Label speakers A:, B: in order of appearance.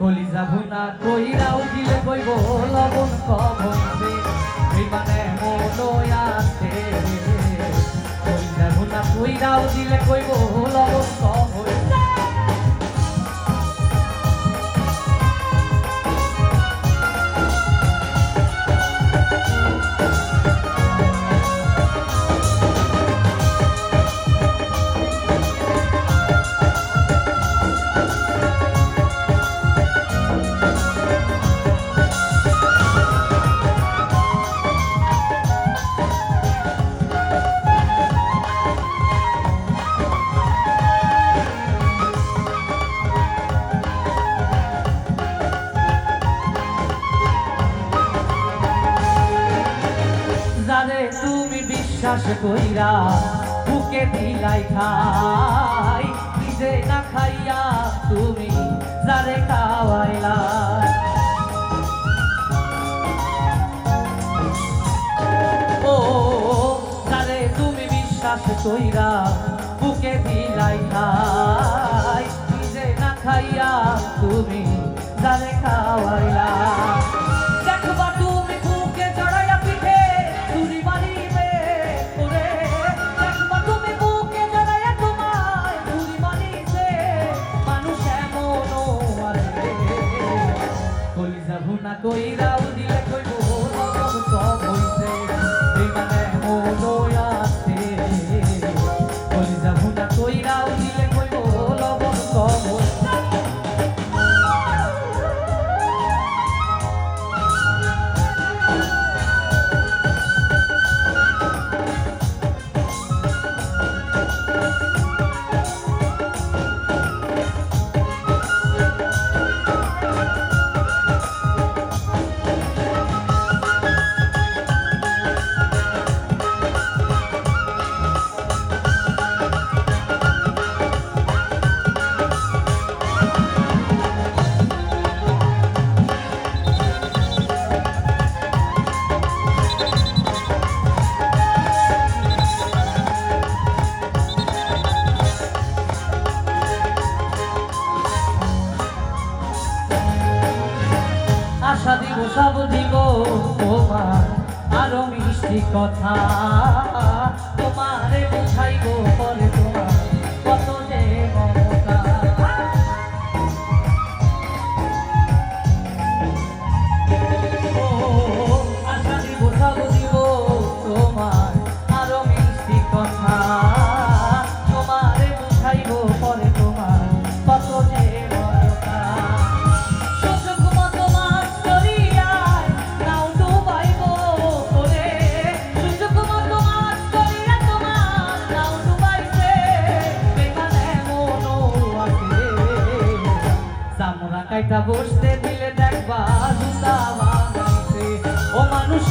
A: ভুনা কইরাও দিলে কইব, লবণ কমছে বিমানে মনোয়াতে কলিজা ভুনা কইরাও দিলে কইব, লবণ কমছে বিশ্বাস কইরা বুকে দিলাই খাই। নিজে না খাইয়া তুমি যারে খাওয়াইলা। ও যারে তুমি বিশ্বাস কইরা বুকে দিলাই খাই। কলিজা আশা দিব সব দিব। তোমার আরও মিষ্টি কথা তোমারে বুঝাইবো। পিতা বসতে দিলে দেখবা জুতা বানাইছে ও মানুষ